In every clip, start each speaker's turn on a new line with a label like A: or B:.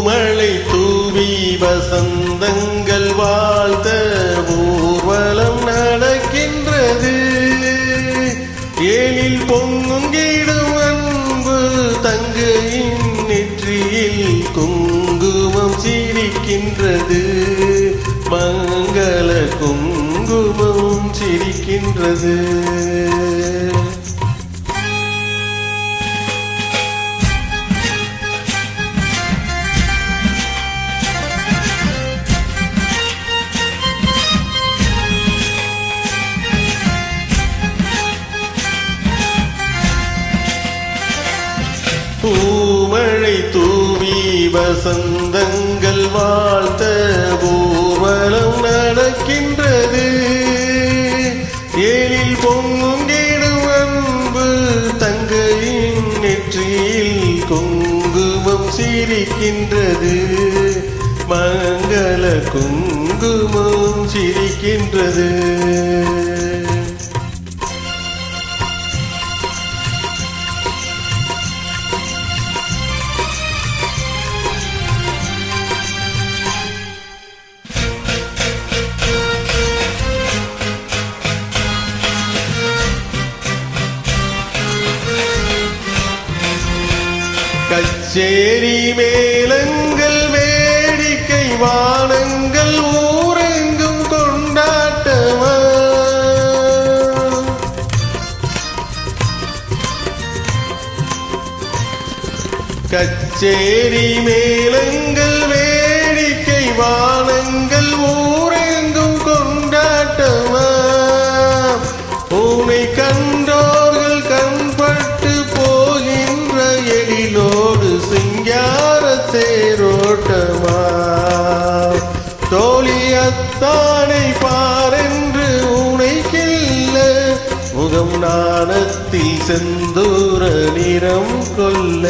A: பூமழை தூவி வசந்தங்கள் வாழ்த்த ஊர்வலம் நடக்கின்றது. ஏழில் பொங்கும் பொங்குங்கிடும் அன்பு தங்கையின் நெற்றியில் குங்குமம் சிரிக்கின்றது. மங்கள குங்குமம் சிரிக்கின்றது. வசந்தங்கள் வாழ்த்த ஊர்வலம் நடக்கின்றது. ஏழில் பொங்கிடும் அன்பு தங்கையின் நெற்றியில் குங்குமம் சிரிக்கின்றது. மங்கள குங்குமம் சிரிக்கின்றது. கச்சேரி மேலங்கள் வேடிக்கை வானங்கள் ஊரெங்கும் கொண்டாட்டமா கச்சேரி மேலங்கள் வேடிக்கை வானங்கள் ஊரெங்கும் வானத்தில் செந்தூர நிறம் கொல்ல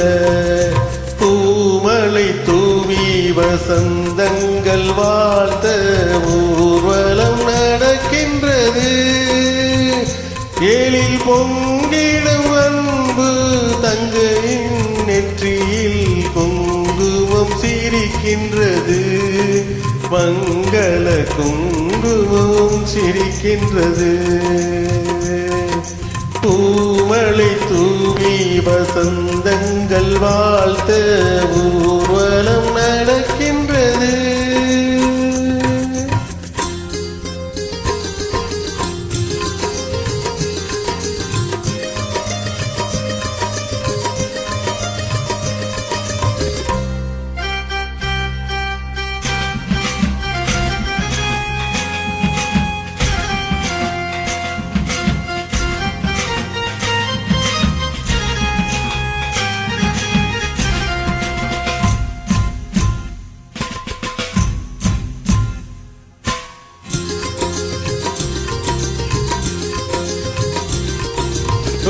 A: பூமலை தூவி வசந்தங்கள் வாழ்த்த ஊர்வலம் நடக்கின்றது. எழில் பொங்கிடும் அன்பு தங்கையின் நெற்றியில் குங்குமம் சிரிக்கின்றது. மங்கள குங்குமம் சிரிக்கின்றது. பூமலை தூவி வசந்தங்கள் வாழ்த்த ஊர்வலம்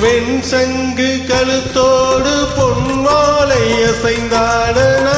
A: வெண் சங்கு கழுத்தோடு பொன்மாலை அசைந்தாடனா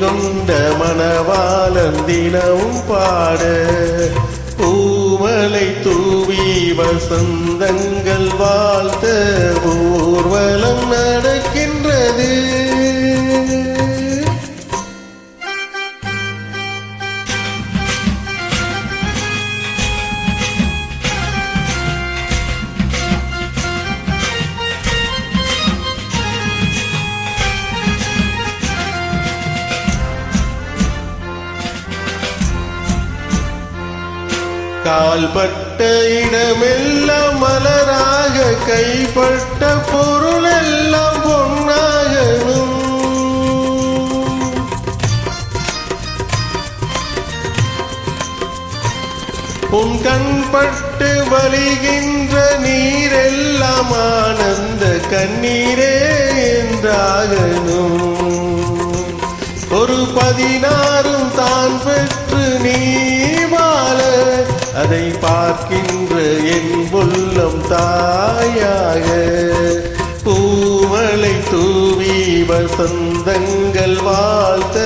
A: கொண்ட மணவாளன் தினமும் பாட பூமலை தூவி வசந்தங்கள் வாழ்த்த ஊர்வலம் கால்பட்ட இடமெல்லாம் மலராக கைப்பட்ட பொருள் எல்லாம் பொன்னாகணும். உன் கண்பட்டு வலிகின்ற நீரெல்லாம் ஆனந்த கண்ணீரே என்றாகணும். ஒரு பதினாறும் தான் பெற்று நீ அதை பார்க்கின்ற என் உள்ளம் தாயாக. பூமலை தூவி வசந்தங்கள் வாழ்த்த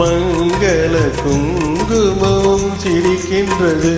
A: மங்கள குங்குமம் சிரிக்கின்றது.